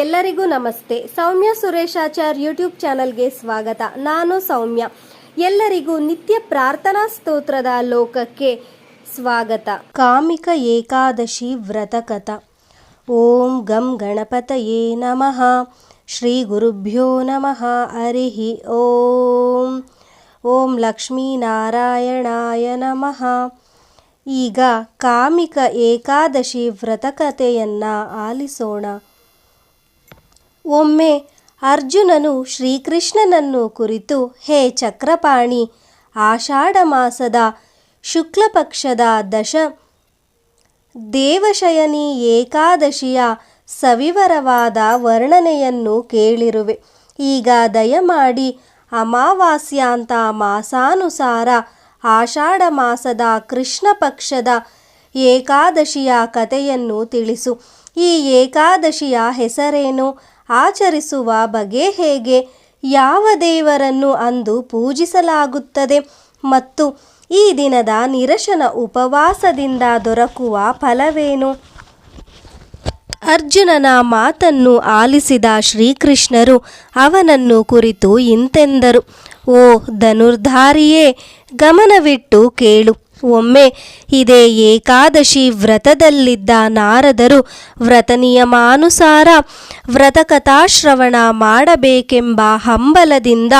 ಎಲ್ಲರಿಗೂ ನಮಸ್ತೆ. ಸೌಮ್ಯ ಸುರೇಶಾಚಾರ್ ಯೂಟ್ಯೂಬ್ ಚಾನಲ್ಗೆ ಸ್ವಾಗತ. ನಾನು ಸೌಮ್ಯ. ಎಲ್ಲರಿಗೂ ನಿತ್ಯ ಪ್ರಾರ್ಥನಾ ಸ್ತೋತ್ರದ ಲೋಕಕ್ಕೆ ಸ್ವಾಗತ. ಕಾಮಿಕ ಏಕಾದಶಿ ವ್ರತಕಥ. ಓಂ ಗಂ ಗಣಪತಯೇ ನಮಃ. ಶ್ರೀ ಗುರುಭ್ಯೋ ನಮಃ. ಹರಿಹಿ ಓಂ. ಓಂ ಲಕ್ಷ್ಮೀನಾರಾಯಣಾಯ ನಮಃ. ಈಗ ಕಾಮಿಕ ಏಕಾದಶಿ ವ್ರತಕಥೆಯನ್ನ ಆಲಿಸೋಣ. ಒಮ್ಮೆ ಅರ್ಜುನನು ಶ್ರೀಕೃಷ್ಣನನ್ನು ಕುರಿತು, ಹೇ ಚಕ್ರಪಾಣಿ, ಆಷಾಢ ಮಾಸದ ಶುಕ್ಲಪಕ್ಷದ ದಶ ದೇವಶಯನಿ ಏಕಾದಶಿಯ ಸವಿವರವಾದ ವರ್ಣನೆಯನ್ನು ಕೇಳಿರುವೆ. ಈಗ ದಯಮಾಡಿ ಅಮಾವಾಸ್ಯಾಂತ ಮಾಸಾನುಸಾರ ಆಷಾಢ ಮಾಸದ ಕೃಷ್ಣ ಪಕ್ಷದ ಏಕಾದಶಿಯ ಕಥೆಯನ್ನು ತಿಳಿಸು. ಈ ಏಕಾದಶಿಯ ಹೆಸರೇನು? ಆಚರಿಸುವ ಬಗೆ ಹೇಗೆ? ಯಾವ ದೇವರನ್ನು ಅಂದು ಪೂಜಿಸಲಾಗುತ್ತದೆ? ಮತ್ತು ಈ ದಿನದ ನಿರಶನ ಉಪವಾಸದಿಂದ ದೊರಕುವ ಫಲವೇನು? ಅರ್ಜುನನ ಮಾತನ್ನು ಆಲಿಸಿದ ಶ್ರೀಕೃಷ್ಣರು ಅವನನ್ನು ಕುರಿತು ಇಂತೆಂದರು. ಓ ಧನುರ್ಧಾರಿಯೇ, ಗಮನವಿಟ್ಟು ಕೇಳು. ಒಮ್ಮೆ ಇದೇ ಏಕಾದಶಿ ವ್ರತದಲ್ಲಿದ್ದ ನಾರದರು ವ್ರತ ನಿಯಮಾನುಸಾರ ವ್ರತಕಥಾಶ್ರವಣ ಮಾಡಬೇಕೆಂಬ ಹಂಬಲದಿಂದ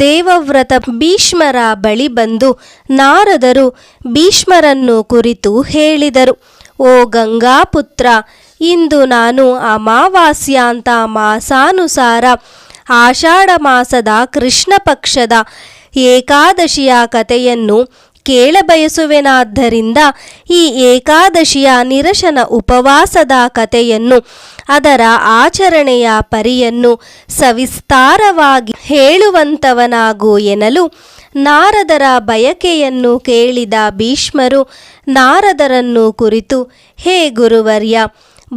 ದೇವವ್ರತ ಭೀಷ್ಮರ ಬಳಿ ಬಂದು ನಾರದರು ಭೀಷ್ಮರನ್ನು ಕುರಿತು ಹೇಳಿದರು, ಓ ಗಂಗಾಪುತ್ರ, ಇಂದು ನಾನು ಅಮಾವಾಸ್ಯಾಂತ ಮಾಸಾನುಸಾರ ಆಷಾಢ ಮಾಸದ ಕೃಷ್ಣ ಪಕ್ಷದ ಏಕಾದಶಿಯ ಕಥೆಯನ್ನು ಕೇಳಬಯಸುವೆನಾದ್ದರಿಂದ ಈ ಏಕಾದಶಿಯ ನಿರಶನ ಉಪವಾಸದ ಕಥೆಯನ್ನು ಅದರ ಆಚರಣೆಯ ಪರಿಯನ್ನು ಸವಿಸ್ತಾರವಾಗಿ ಹೇಳುವಂತವನಾಗು ಎನ್ನಲು ನಾರದರ ಬಯಕೆಯನ್ನು ಕೇಳಿದ ಭೀಷ್ಮರು ನಾರದರನ್ನು ಕುರಿತು, ಹೇ ಗುರುವರ್ಯ,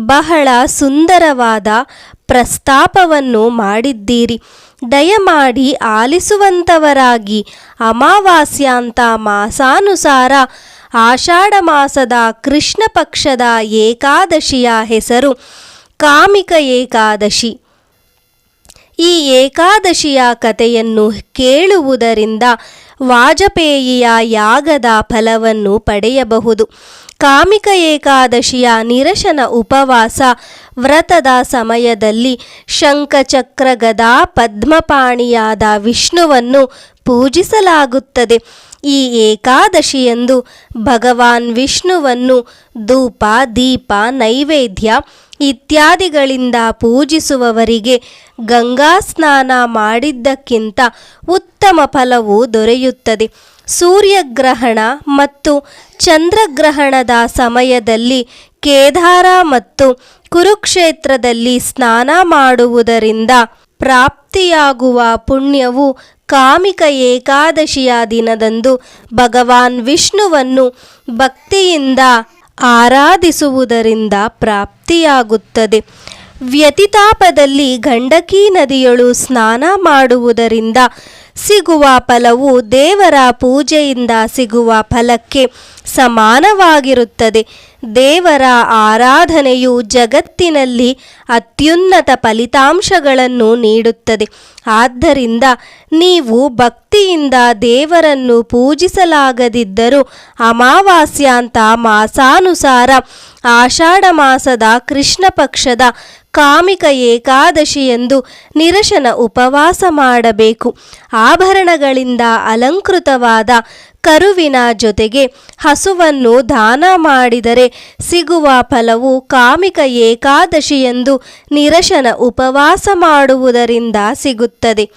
ಬಹಳ ಸುಂದರವಾದ ಪ್ರಸ್ತಾಪವನ್ನು ಮಾಡಿದ್ದೀರಿ. ದಯಮಾಡಿ ಆಲಿಸುವಂತವರಾಗಿ ಅಮಾವಾಸ್ಯಾಂತ ಮಾಸಾನುಸಾರ ಆಷಾಢ ಮಾಸದ ಕೃಷ್ಣ ಪಕ್ಷದ ಏಕಾದಶಿಯ ಹೆಸರು ಕಾಮಿಕ ಏಕಾದಶಿ. ಈ ಏಕಾದಶಿಯ ಕಥೆಯನ್ನು ಕೇಳುವುದರಿಂದ ವಾಜಪೇಯಿಯ ಯಾಗದ ಫಲವನ್ನು ಪಡೆಯಬಹುದು. ಕಾಮಿಕ ಏಕಾದಶಿಯ ನಿರಶನ ಉಪವಾಸ ವ್ರತದ ಸಮಯದಲ್ಲಿ ಶಂಖಚಕ್ರ ಗದಾ ಪದ್ಮಪಾಣಿಯಾದ ವಿಷ್ಣುವನ್ನು ಪೂಜಿಸಲಾಗುತ್ತದೆ. ಈ ಏಕಾದಶಿಯಂದು ಭಗವಾನ್ ವಿಷ್ಣುವನ್ನು ಧೂಪ, ದೀಪ, ನೈವೇದ್ಯ ಇತ್ಯಾದಿಗಳಿಂದ ಪೂಜಿಸುವವರಿಗೆ ಗಂಗಾ ಸ್ನಾನ ಮಾಡಿದ್ದಕ್ಕಿಂತ ಉತ್ತಮ ಫಲವು ದೊರೆಯುತ್ತದೆ. ಸೂರ್ಯಗ್ರಹಣ ಮತ್ತು ಚಂದ್ರಗ್ರಹಣದ ಸಮಯದಲ್ಲಿ ಕೇದಾರ ಮತ್ತು ಕುರುಕ್ಷೇತ್ರದಲ್ಲಿ ಸ್ನಾನ ಮಾಡುವುದರಿಂದ ಪ್ರಾಪ್ತಿಯಾಗುವ ಪುಣ್ಯವು ಕಾಮಿಕ ಏಕಾದಶಿಯ ದಿನದಂದು ಭಗವಾನ್ ವಿಷ್ಣುವನ್ನು ಭಕ್ತಿಯಿಂದ ಆರಾಧಿಸುವುದರಿಂದ ಪ್ರಾಪ್ತಿಯಾಗುತ್ತದೆ. ವ್ಯತಿತಾಪದಲ್ಲಿ ಗಂಡಕಿ ನದಿಯಳು ಸ್ನಾನ ಮಾಡುವುದರಿಂದ ಸಿಗುವ ಫಲವು ದೇವರ ಪೂಜೆಯಿಂದ ಸಿಗುವ ಫಲಕ್ಕೆ ಸಮಾನವಾಗಿರುತ್ತದೆ. ದೇವರ ಆರಾಧನೆಯು ಜಗತ್ತಿನಲ್ಲಿ ಅತ್ಯುನ್ನತ ಫಲಿತಾಂಶಗಳನ್ನು ನೀಡುತ್ತದೆ. ಆದ್ದರಿಂದ ನೀವು ಭಕ್ತಿಯಿಂದ ದೇವರನ್ನು ಪೂಜಿಸಲಾಗದಿದ್ದರೂ ಅಮಾವಾಸ್ಯಾಂತ ಮಾಸಾನುಸಾರ ಆಷಾಢ ಮಾಸದ ಕೃಷ್ಣ ಪಕ್ಷದ ಕಾಮಿಕ ಏಕಾದಶಿಯೆಂದು ನಿರಶನ ಉಪವಾಸ ಮಾಡಬೇಕು. ಆಭರಣಗಳಿಂದ ಅಲಂಕೃತವಾದ ಕರುವಿನ ಜೊತೆಗೆ ಹಸುವನ್ನು ದಾನ ಮಾಡಿದರೆ ಸಿಗುವ ಫಲವು ಕಾಮಿಕ ಏಕಾದಶಿಯೆಂದು ನಿರಶನ ಉಪವಾಸ ಮಾಡುವುದರಿಂದ ಸಿಗುತ್ತದೆ.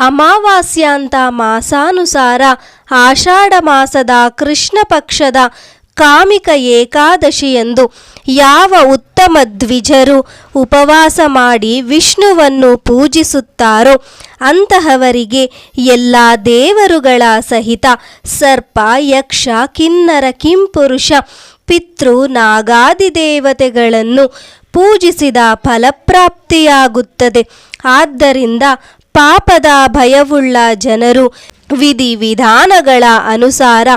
ಅಮಾವಾಸ್ಯಾಂತ ಮಾಸಾನುಸಾರ ಆಷಾಢ ಮಾಸದ ಕೃಷ್ಣ ಪಕ್ಷದ ಕಾಮಿಕ ಏಕಾದಶಿಯಂದು ಯಾವ ಉತ್ತಮ ದ್ವಿಜರು ಉಪವಾಸ ಮಾಡಿ ವಿಷ್ಣುವನ್ನು ಪೂಜಿಸುತ್ತಾರೋ ಅಂತಹವರಿಗೆ ಎಲ್ಲ ದೇವರುಗಳ ಸಹಿತ ಸರ್ಪ, ಯಕ್ಷ, ಕಿನ್ನರ, ಕಿಂಪುರುಷ, ಪಿತೃ, ನಾಗಾದಿ ದೇವತೆಗಳನ್ನು ಪೂಜಿಸಿದ ಫಲಪ್ರಾಪ್ತಿಯಾಗುತ್ತದೆ. ಆದ್ದರಿಂದ ಪಾಪದ ಭಯವುಳ್ಳ ಜನರು ವಿಧಿ ವಿಧಾನಗಳ ಅನುಸಾರ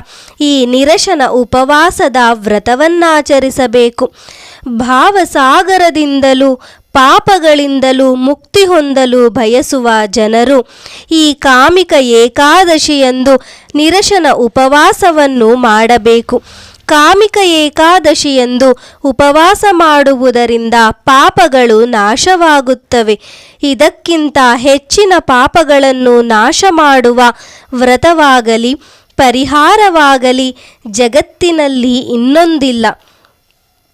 ಈ ನಿರಶನ ಉಪವಾಸದ ವ್ರತವನ್ನಾಚರಿಸಬೇಕು. ಭಾವಸಾಗರದಿಂದಲೂ ಪಾಪಗಳಿಂದಲೂ ಮುಕ್ತಿ ಹೊಂದಲು ಬಯಸುವ ಜನರು ಈ ಕಾಮಿಕ ಏಕಾದಶಿಯಂದು ನಿರಶನ ಉಪವಾಸವನ್ನು ಮಾಡಬೇಕು. ಕಾಮಿಕ ಏಕಾದಶಿಯಂದು ಉಪವಾಸ ಮಾಡುವುದರಿಂದ ಪಾಪಗಳು ನಾಶವಾಗುತ್ತವೆ. ಇದಕ್ಕಿಂತ ಹೆಚ್ಚಿನ ಪಾಪಗಳನ್ನು ನಾಶ ಮಾಡುವ ವ್ರತವಾಗಲಿ, ಪರಿಹಾರವಾಗಲಿ ಜಗತ್ತಿನಲ್ಲಿ ಇನ್ನೊಂದಿಲ್ಲ.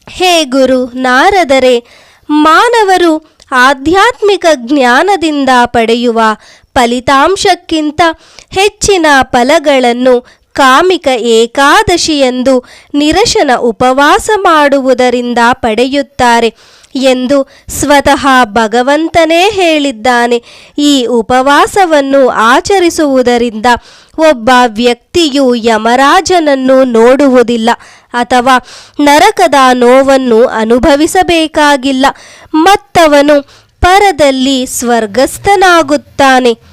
ಹೇ ಗುರು ನಾರದರೆ, ಮಾನವರು ಆಧ್ಯಾತ್ಮಿಕ ಜ್ಞಾನದಿಂದ ಪಡೆಯುವ ಫಲಿತಾಂಶಕ್ಕಿಂತ ಹೆಚ್ಚಿನ ಫಲಗಳನ್ನು ಕಾಮಿಕ ಏಕಾದಶಿಯಂದು ನಿರಶನ ಉಪವಾಸ ಮಾಡುವುದರಿಂದ ಪಡೆಯುತ್ತಾರೆ ಎಂದು ಸ್ವತಃ ಭಗವಂತನೇ ಹೇಳಿದ್ದಾನೆ. ಈ ಉಪವಾಸವನ್ನು ಆಚರಿಸುವುದರಿಂದ ಒಬ್ಬ ವ್ಯಕ್ತಿಯು ಯಮರಾಜನನ್ನು ನೋಡುವುದಿಲ್ಲ ಅಥವಾ ನರಕದ ನೋವನ್ನು ಅನುಭವಿಸಬೇಕಾಗಿಲ್ಲ. ಮತ್ತವನು ಪರದಲ್ಲಿ ಸ್ವರ್ಗಸ್ಥನಾಗುತ್ತಾನೆ.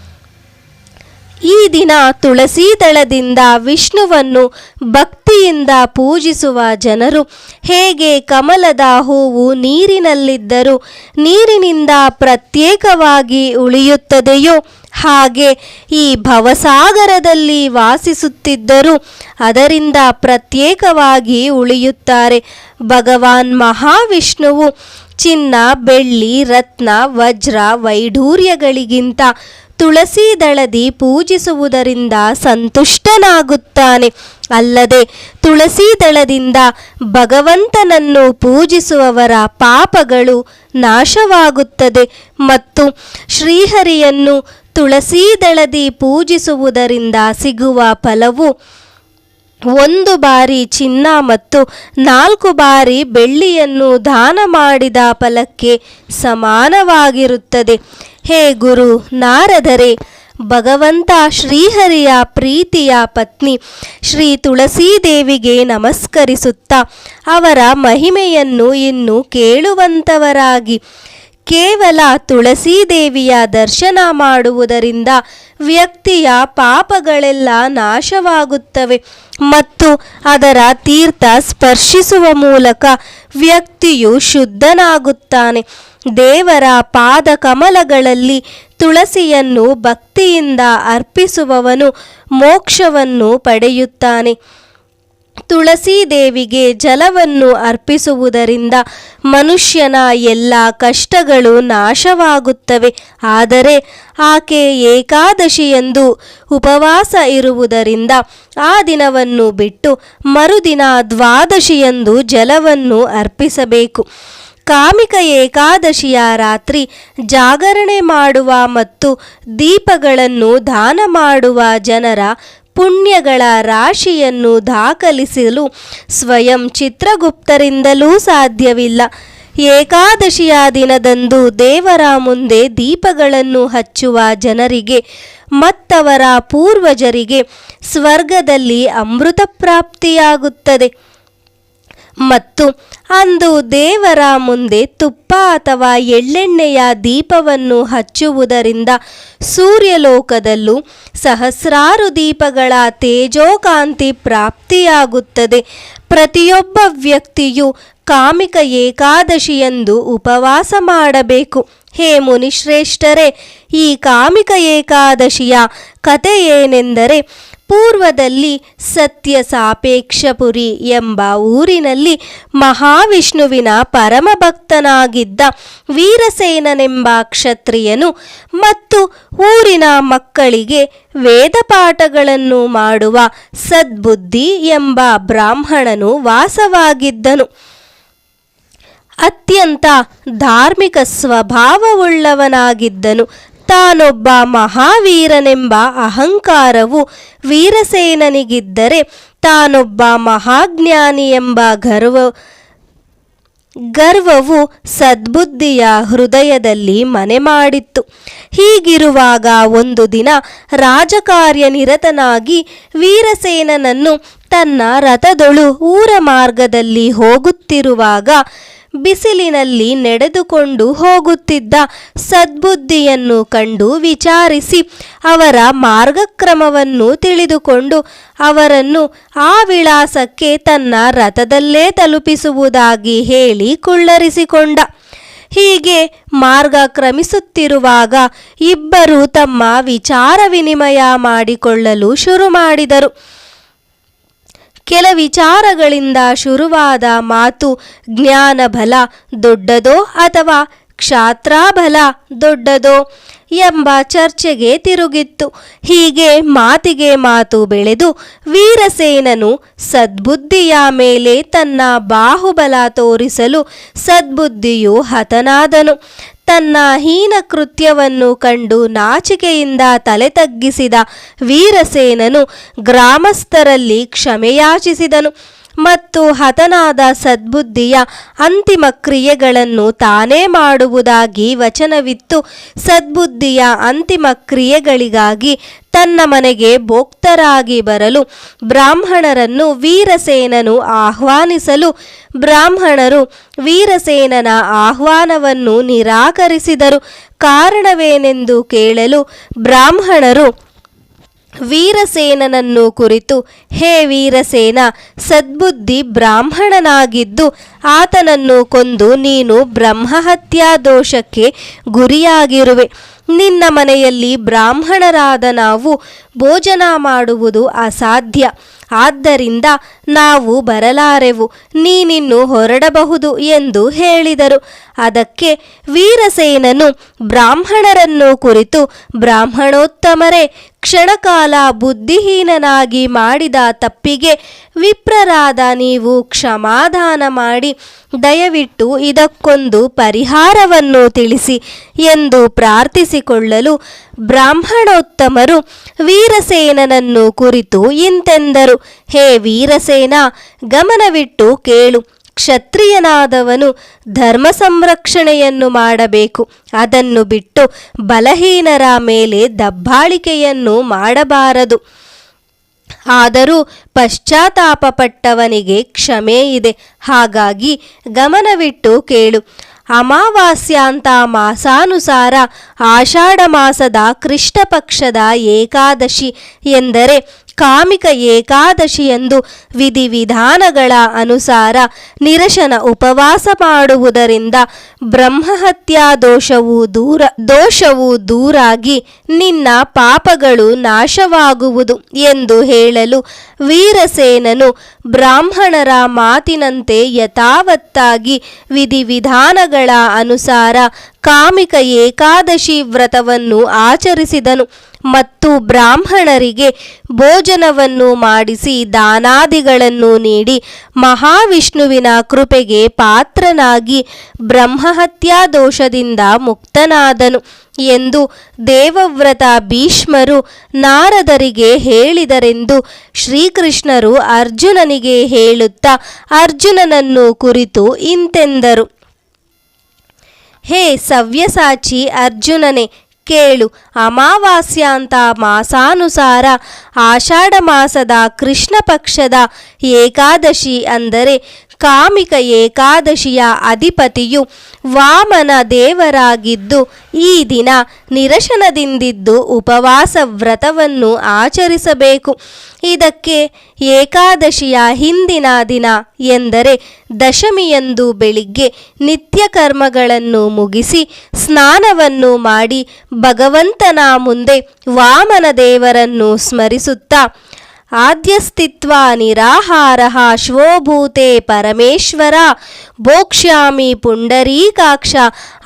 ಈ ದಿನ ತುಳಸಿ ತಳದಿಂದ ವಿಷ್ಣುವನ್ನು ಭಕ್ತಿಯಿಂದ ಪೂಜಿಸುವ ಜನರು. ಹೇಗೆ ಕಮಲದ ಹೂವು ನೀರಿನಲ್ಲಿದ್ದರೂ ನೀರಿನಿಂದ ಪ್ರತ್ಯೇಕವಾಗಿ ಉಳಿಯುತ್ತದೆಯೋ ಹಾಗೆ ಈ ಭವಸಾಗರದಲ್ಲಿ ವಾಸಿಸುತ್ತಿದ್ದರೂ ಅದರಿಂದ ಪ್ರತ್ಯೇಕವಾಗಿ ಉಳಿಯುತ್ತಾರೆ. ಭಗವಾನ್ ಮಹಾವಿಷ್ಣುವು ಚಿನ್ನ, ಬೆಳ್ಳಿ, ರತ್ನ, ವಜ್ರ, ವೈಢೂರ್ಯಗಳಿಗಿಂತ ತುಳಸಿ ದಳದಿ ಪೂಜಿಸುವುದರಿಂದ ಸಂತುಷ್ಟನಾಗುತ್ತಾನೆ. ಅಲ್ಲದೆ ತುಳಸಿ ದಳದಿಂದ ಭಗವಂತನನ್ನು ಪೂಜಿಸುವವರ ಪಾಪಗಳು ನಾಶವಾಗುತ್ತದೆ ಮತ್ತು ಶ್ರೀಹರಿಯನ್ನು ತುಳಸಿ ದಳದಿ ಪೂಜಿಸುವುದರಿಂದ ಸಿಗುವ ಫಲವು ಒಂದು ಬಾರಿ ಚಿನ್ನ ಮತ್ತು ನಾಲ್ಕು ಬಾರಿ ಬೆಳ್ಳಿಯನ್ನು ದಾನ ಮಾಡಿದ ಫಲಕ್ಕೆ ಸಮಾನವಾಗಿರುತ್ತದೆ. ಹೇ ಗುರು ನಾರದರೆ, ಭಗವಂತ ಶ್ರೀಹರಿಯ ಪ್ರೀತಿಯ ಪತ್ನಿ, ಶ್ರೀ ತುಳಸೀದೇವಿಗೆ ನಮಸ್ಕರಿಸುತ್ತಾ ಅವರ ಮಹಿಮೆಯನ್ನು ಇನ್ನು ಕೇಳುವಂತವರಾಗಿ, ಕೇವಲ ತುಳಸೀದೇವಿಯ ದರ್ಶನ ಮಾಡುವುದರಿಂದ ವ್ಯಕ್ತಿಯ ಪಾಪಗಳೆಲ್ಲ ನಾಶವಾಗುತ್ತವೆ ಮತ್ತು ಅದರ ತೀರ್ಥ ಸ್ಪರ್ಶಿಸುವ ಮೂಲಕ ವ್ಯಕ್ತಿಯು ಶುದ್ಧನಾಗುತ್ತಾನೆ. ದೇವರ ಪಾದ ಕಮಲಗಳಲ್ಲಿ ತುಳಸಿಯನ್ನು ಭಕ್ತಿಯಿಂದ ಅರ್ಪಿಸುವವನು ಮೋಕ್ಷವನ್ನು ಪಡೆಯುತ್ತಾನೆ. ತುಳಸಿ ದೇವಿಗೆ ಜಲವನ್ನು ಅರ್ಪಿಸುವುದರಿಂದ ಮನುಷ್ಯನ ಎಲ್ಲ ಕಷ್ಟಗಳು ನಾಶವಾಗುತ್ತವೆ. ಆದರೆ ಆಕೆ ಏಕಾದಶಿಯೆಂದು ಉಪವಾಸ ಇರುವುದರಿಂದ ಆ ದಿನವನ್ನು ಬಿಟ್ಟು ಮರುದಿನ ದ್ವಾದಶಿಯೆಂದು ಜಲವನ್ನು ಅರ್ಪಿಸಬೇಕು. ಕಾಮಿಕ ಏಕಾದಶಿಯ ರಾತ್ರಿ ಜಾಗರಣೆ ಮಾಡುವ ಮತ್ತು ದೀಪಗಳನ್ನು ದಾನ ಮಾಡುವ ಜನರ ಪುಣ್ಯಗಳ ರಾಶಿಯನ್ನು ದಾಖಲಿಸಲು ಸ್ವಯಂ ಚಿತ್ರಗುಪ್ತರಿಂದಲೂ ಸಾಧ್ಯವಿಲ್ಲ. ಏಕಾದಶಿಯ ದಿನದಂದು ದೇವರ ಮುಂದೆ ದೀಪಗಳನ್ನು ಹಚ್ಚುವ ಜನರಿಗೆ, ಮತ್ತವರ ಪೂರ್ವಜರಿಗೆ ಸ್ವರ್ಗದಲ್ಲಿ ಅಮೃತ ಪ್ರಾಪ್ತಿಯಾಗುತ್ತದೆ. ಮತ್ತು ಅಂದು ದೇವರ ಮುಂದೆ ತುಪ್ಪ ಅಥವಾ ಎಳ್ಳೆಣ್ಣೆಯ ದೀಪವನ್ನು ಹಚ್ಚುವುದರಿಂದ ಸೂರ್ಯಲೋಕದಲ್ಲೂ ಸಹಸ್ರಾರು ದೀಪಗಳ ತೇಜೋಕಾಂತಿ ಪ್ರಾಪ್ತಿಯಾಗುತ್ತದೆ. ಪ್ರತಿಯೊಬ್ಬ ವ್ಯಕ್ತಿಯು ಕಾಮಿಕ ಏಕಾದಶಿಯೆಂದು ಉಪವಾಸ ಮಾಡಬೇಕು. ಹೇ ಮುನಿಶ್ರೇಷ್ಠರೇ, ಈ ಕಾಮಿಕ ಏಕಾದಶಿಯ ಕಥೆ ಏನೆಂದರೆ ಪೂರ್ವದಲ್ಲಿ ಸತ್ಯ ಸಾಪೇಕ್ಷಪುರಿ ಎಂಬ ಊರಿನಲ್ಲಿ ಮಹಾವಿಷ್ಣುವಿನ ಪರಮಭಕ್ತನಾಗಿದ್ದ ವೀರಸೇನನೆಂಬ ಕ್ಷತ್ರಿಯನು ಮತ್ತು ಊರಿನ ಮಕ್ಕಳಿಗೆ ವೇದಪಾಠಗಳನ್ನು ಮಾಡುವ ಸದ್ಬುದ್ಧಿ ಎಂಬ ಬ್ರಾಹ್ಮಣನು ವಾಸವಾಗಿದ್ದನು. ಅತ್ಯಂತ ಧಾರ್ಮಿಕ ಸ್ವಭಾವವುಳ್ಳವನಾಗಿದ್ದನು. ತಾನೊಬ್ಬ ಮಹಾವೀರನೆಂಬ ಅಹಂಕಾರವು ವೀರಸೇನನಿಗಿದ್ದರೆ ತಾನೊಬ್ಬ ಮಹಾಜ್ಞಾನಿ ಎಂಬ ಗರ್ವ, ಗರ್ವವು ಸದ್ಬುದ್ಧಿಯ ಹೃದಯದಲ್ಲಿ ಮನೆ ಮಾಡಿತ್ತು. ಹೀಗಿರುವಾಗ ಒಂದು ದಿನ ರಾಜಕಾರ್ಯ ನಿರತನಾಗಿ ವೀರಸೇನನನ್ನು ತನ್ನ ರಥದೊಳು ಊರ ಮಾರ್ಗದಲ್ಲಿ ಹೋಗುತ್ತಿರುವಾಗ ಬಿಸಿಲಿನಲ್ಲಿ ನಡೆದುಕೊಂಡು ಹೋಗುತ್ತಿದ್ದ ಸದ್ಬುದ್ಧಿಯನ್ನು ಕಂಡು ವಿಚಾರಿಸಿ ಅವರ ಮಾರ್ಗಕ್ರಮವನ್ನು ತಿಳಿದುಕೊಂಡು ಅವರನ್ನು ಆ ವಿಳಾಸಕ್ಕೆ ತನ್ನ ರಥದಲ್ಲೇ ತಲುಪಿಸುವುದಾಗಿ ಹೇಳಿ ಕುಳ್ಳರಿಸಿಕೊಂಡ. ಹೀಗೆ ಮಾರ್ಗ ಕ್ರಮಿಸುತ್ತಿರುವಾಗ ಇಬ್ಬರು ತಮ್ಮ ವಿಚಾರ ವಿನಿಮಯ ಮಾಡಿಕೊಳ್ಳಲು ಶುರು ಮಾಡಿದರು. ಕೆಲ ವಿಚಾರಗಳಿಂದ ಶುರುವಾದ ಮಾತು ಜ್ಞಾನ ಬಲ ದೊಡ್ಡದೋ ಅಥವಾ ಕ್ಷಾತ್ರಾಬಲ ದೊಡ್ಡದೋ ಎಂಬ ಚರ್ಚೆಗೆ ತಿರುಗಿತ್ತು. ಹೀಗೆ ಮಾತಿಗೆ ಮಾತು ಬೆಳೆದು ವೀರಸೇನನು ಸದ್ಬುದ್ಧಿಯ ಮೇಲೆ ತನ್ನ ಬಾಹುಬಲ ತೋರಿಸಲು ಸದ್ಬುದ್ಧಿಯು ಹತನಾದನು. ತನ್ನ ಹೀನ ಕೃತ್ಯವನ್ನು ಕಂಡು ನಾಚಿಕೆಯಿಂದ ತಲೆ ತಗ್ಗಿಸಿದ ವೀರಸೇನನು ಗ್ರಾಮಸ್ಥರಲ್ಲಿ ಕ್ಷಮೆಯಾಚಿಸಿದನು. ಮತ್ತು ಹತನಾದ ಸದ್ಬುದ್ಧಿಯ ಅಂತಿಮ ಕ್ರಿಯೆಗಳನ್ನು ತಾನೇ ಮಾಡುವುದಾಗಿ ವಚನವಿತ್ತು. ಸದ್ಬುದ್ಧಿಯ ಅಂತಿಮ ಕ್ರಿಯೆಗಳಿಗಾಗಿ ತನ್ನ ಮನೆಗೆ ಭೋಕ್ತರಾಗಿ ಬರಲು, ಬ್ರಾಹ್ಮಣರನ್ನು ವೀರಸೇನನು ಆಹ್ವಾನಿಸಲು, ಬ್ರಾಹ್ಮಣರು ವೀರಸೇನನ ಆಹ್ವಾನವನ್ನು ನಿರಾಕರಿಸಿದರು. ಕಾರಣವೇನೆಂದು ಕೇಳಲು ಬ್ರಾಹ್ಮಣರು ವೀರಸೇನನನ್ನು ಕುರಿತು ಹೇ ವೀರಸೇನ ಸದ್ಬುದ್ಧಿ ಬ್ರಾಹ್ಮಣನಾಗಿದ್ದು ಆತನನ್ನು ಕೊಂದು ನೀನು ಬ್ರಹ್ಮಹತ್ಯಾ ದೋಷಕ್ಕೆ ಗುರಿಯಾಗಿರುವೆ. ನಿನ್ನ ಮನೆಯಲ್ಲಿ ಬ್ರಾಹ್ಮಣರಾದ ನಾವು ಭೋಜನ ಮಾಡುವುದು ಅಸಾಧ್ಯ. ಆದ್ದರಿಂದ ನಾವು ಬರಲಾರೆವು, ನೀನಿನ್ನು ಹೊರಡಬಹುದು ಎಂದು ಹೇಳಿದರು. ಅದಕ್ಕೆ ವೀರಸೇನನು ಬ್ರಾಹ್ಮಣರನ್ನು ಕುರಿತು, ಬ್ರಾಹ್ಮಣೋತ್ತಮರೇ, ಕ್ಷಣಕಾಲ ಬುದ್ಧಿಹೀನನಾಗಿ ಮಾಡಿದ ತಪ್ಪಿಗೆ ವಿಪ್ರರಾದ ನೀವು ಕ್ಷಮಾದಾನ ಮಾಡಿ, ದಯವಿಟ್ಟು ಇದಕ್ಕೊಂದು ಪರಿಹಾರವನ್ನು ತಿಳಿಸಿ ಎಂದು ಪ್ರಾರ್ಥಿಸಿಕೊಳ್ಳಲು ಬ್ರಾಹ್ಮಣೋತ್ತಮರು ವೀರಸೇನನನ್ನು ಕುರಿತು ಇಂತೆಂದರು. ಹೇ ವೀರಸೇನ, ಗಮನವಿಟ್ಟು ಕೇಳು. ಕ್ಷತ್ರಿಯನಾದವನು ಧರ್ಮ ಸಂರಕ್ಷಣೆಯನ್ನು ಮಾಡಬೇಕು. ಅದನ್ನು ಬಿಟ್ಟು ಬಲಹೀನರ ಮೇಲೆ ದಬ್ಬಾಳಿಕೆಯನ್ನು ಮಾಡಬಾರದು. ಆದರೂ ಪಶ್ಚಾತ್ತಾಪಪಟ್ಟವನಿಗೆ ಕ್ಷಮೆ ಇದೆ. ಹಾಗಾಗಿ ಗಮನವಿಟ್ಟು ಕೇಳು. ಅಮಾವಾಸ್ಯಾಂತ ಮಾಸಾನುಸಾರ ಆಷಾಢ ಮಾಸದ ಕೃಷ್ಣ ಪಕ್ಷದ ಏಕಾದಶಿ ಎಂದರೆ ಕಾಮಿಕ ಏಕಾದಶಿಯಂದು ವಿಧಿವಿಧಾನಗಳ ಅನುಸಾರ ನಿರಶನ ಉಪವಾಸ ಮಾಡುವುದರಿಂದ ಬ್ರಹ್ಮಹತ್ಯಾ ದೋಷವು ದೂರ, ದೋಷವು ದೂರಾಗಿ ನಿನ್ನ ಪಾಪಗಳು ನಾಶವಾಗುವುದು ಎಂದು ಹೇಳಲು ವೀರಸೇನನು ಬ್ರಾಹ್ಮಣರ ಮಾತಿನಂತೆ ಯಥಾವತ್ತಾಗಿ ವಿಧಿವಿಧಾನಗಳ ಅನುಸಾರ ಕಾಮಿಕ ಏಕಾದಶಿ ವ್ರತವನ್ನು ಆಚರಿಸಿದನು. ಮತ್ತು ಬ್ರಾಹ್ಮಣರಿಗೆ ಭೋಜನವನ್ನು ಮಾಡಿಸಿ ದಾನಾದಿಗಳನ್ನು ನೀಡಿ ಮಹಾವಿಷ್ಣುವಿನ ಕೃಪೆಗೆ ಪಾತ್ರನಾಗಿ ಬ್ರಹ್ಮಹತ್ಯಾ ದೋಷದಿಂದ ಮುಕ್ತನಾದನು ಎಂದು ದೇವವ್ರತ ಭೀಷ್ಮರು ನಾರದರಿಗೆ ಹೇಳಿದರೆಂದು ಶ್ರೀಕೃಷ್ಣರು ಅರ್ಜುನನಿಗೆ ಹೇಳುತ್ತಾ ಅರ್ಜುನನನ್ನು ಕುರಿತು ಇಂತೆಂದರು. ಹೇ ಸವ್ಯಸಾಚಿ ಅರ್ಜುನನೇ ಕೇಳು. ಅಮಾವಾಸ್ಯಾಂತ ಮಾಸಾನುಸಾರ ಆಷಾಢ ಮಾಸದ ಕೃಷ್ಣ ಪಕ್ಷದ ಏಕಾದಶಿ ಅಂದರೆ ಕಾಮಿಕ ಏಕಾದಶಿಯ ಅಧಿಪತಿಯು ವಾಮನ ದೇವರಾಗಿದ್ದು ಈ ದಿನ ನಿರಶನದಿಂದಿದ್ದು ಉಪವಾಸ ವ್ರತವನ್ನು ಆಚರಿಸಬೇಕು. ಇದಕ್ಕೆ ಏಕಾದಶಿಯ ಹಿಂದಿನ ದಿನ ಎಂದರೆ ದಶಮಿಯಂದು ಬೆಳಿಗ್ಗೆ ನಿತ್ಯ ಕರ್ಮಗಳನ್ನು ಮುಗಿಸಿ ಸ್ನಾನವನ್ನು ಮಾಡಿ ಭಗವಂತನ ಮುಂದೆ ವಾಮನ ದೇವರನ್ನು ಸ್ಮರಿಸುತ್ತಾ ಆದ್ಯಸ್ತಿತ್ವ ನಿರಾಹಾರ ಶ್ವೋಭೂತೆ ಪರಮೇಶ್ವರ. ಭೋಕ್ಷ್ಯಾಮಿ ಪುಂಡರೀಕಾಕ್ಷ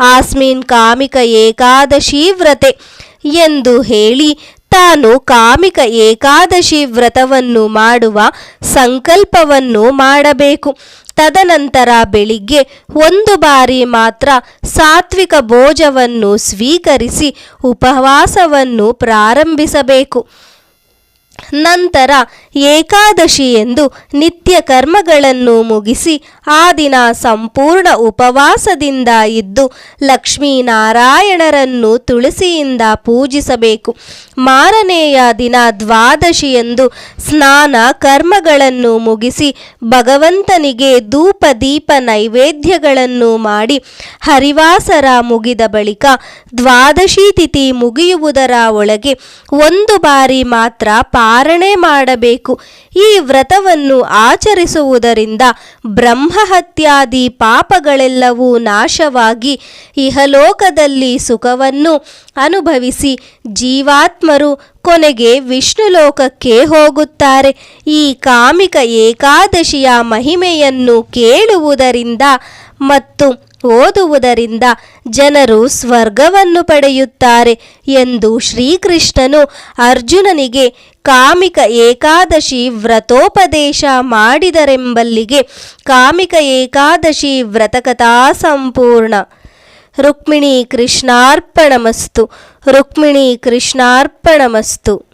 ಆಸ್ಮಿನ್ ಕಾಮಿಕ ಏಕಾದಶಿ ವ್ರತೆ. ಎಂದು ಹೇಳಿ ತಾನು ಕಾಮಿಕ ಏಕಾದಶಿ ವ್ರತವನ್ನು ಮಾಡುವ ಸಂಕಲ್ಪವನ್ನು ಮಾಡಬೇಕು. ತದನಂತರ ಬೆಳಿಗ್ಗೆ ಒಂದು ಬಾರಿ ಮಾತ್ರ ಸಾತ್ವಿಕ ಭೋಜವನ್ನು ಸ್ವೀಕರಿಸಿ ಉಪವಾಸವನ್ನು ಪ್ರಾರಂಭಿಸಬೇಕು. ನಂತರ ಏಕಾದಶಿ ಎಂದು ನಿತ್ಯ ಕರ್ಮಗಳನ್ನು ಮುಗಿಸಿ ಆ ದಿನ ಸಂಪೂರ್ಣ ಉಪವಾಸದಿಂದ ಇದ್ದು ಲಕ್ಷ್ಮೀನಾರಾಯಣರನ್ನು ತುಳಸಿಯಿಂದ ಪೂಜಿಸಬೇಕು. ಮಾರನೆಯ ದಿನ ದ್ವಾದಶಿ ಎಂದು ಸ್ನಾನ ಕರ್ಮಗಳನ್ನು ಮುಗಿಸಿ ಭಗವಂತನಿಗೆ ಧೂಪ ದೀಪ ನೈವೇದ್ಯಗಳನ್ನು ಮಾಡಿ ಹರಿವಾಸರ ಮುಗಿದ ಬಳಿಕ ದ್ವಾದಶಿ ತಿಥಿ ಮುಗಿಯುವುದರ ಒಳಗೆ ಒಂದು ಬಾರಿ ಮಾತ್ರ ಪಾರಣೆ ಮಾಡಬೇಕು. ಈ ವ್ರತವನ್ನು ಆಚರಿಸುವುದರಿಂದ ಬ್ರಹ್ಮಹತ್ಯಾದಿ ಪಾಪಗಳೆಲ್ಲವೂ ನಾಶವಾಗಿ ಇಹಲೋಕದಲ್ಲಿ ಸುಖವನ್ನು ಅನುಭವಿಸಿ ಜೀವಾತ್ಮರು ಕೊನೆಗೆ ವಿಷ್ಣು ಲೋಕಕ್ಕೆ ಹೋಗುತ್ತಾರೆ. ಈ ಕಾಮಿಕ ಏಕಾದಶಿಯ ಮಹಿಮೆಯನ್ನು ಕೇಳುವುದರಿಂದ ಮತ್ತು ಓದುವುದರಿಂದ ಜನರು ಸ್ವರ್ಗವನ್ನು ಪಡೆಯುತ್ತಾರೆ ಎಂದು ಶ್ರೀಕೃಷ್ಣನು ಅರ್ಜುನನಿಗೆ ಕಾಮಿಕ ಏಕಾದಶಿ ವ್ರತೋಪದೇಶ ಮಾಡಿದರೆಂಬಲ್ಲಿಗೆ ಕಾಮಿಕ ಏಕಾದಶಿ ವ್ರತಕಥಾ ಸಂಪೂರ್ಣ. ರುಕ್ಮಿಣಿ ಕೃಷ್ಣಾರ್ಪಣಮಸ್ತು. ರುಕ್ಮಿಣಿ ಕೃಷ್ಣಾರ್ಪಣಮಸ್ತು.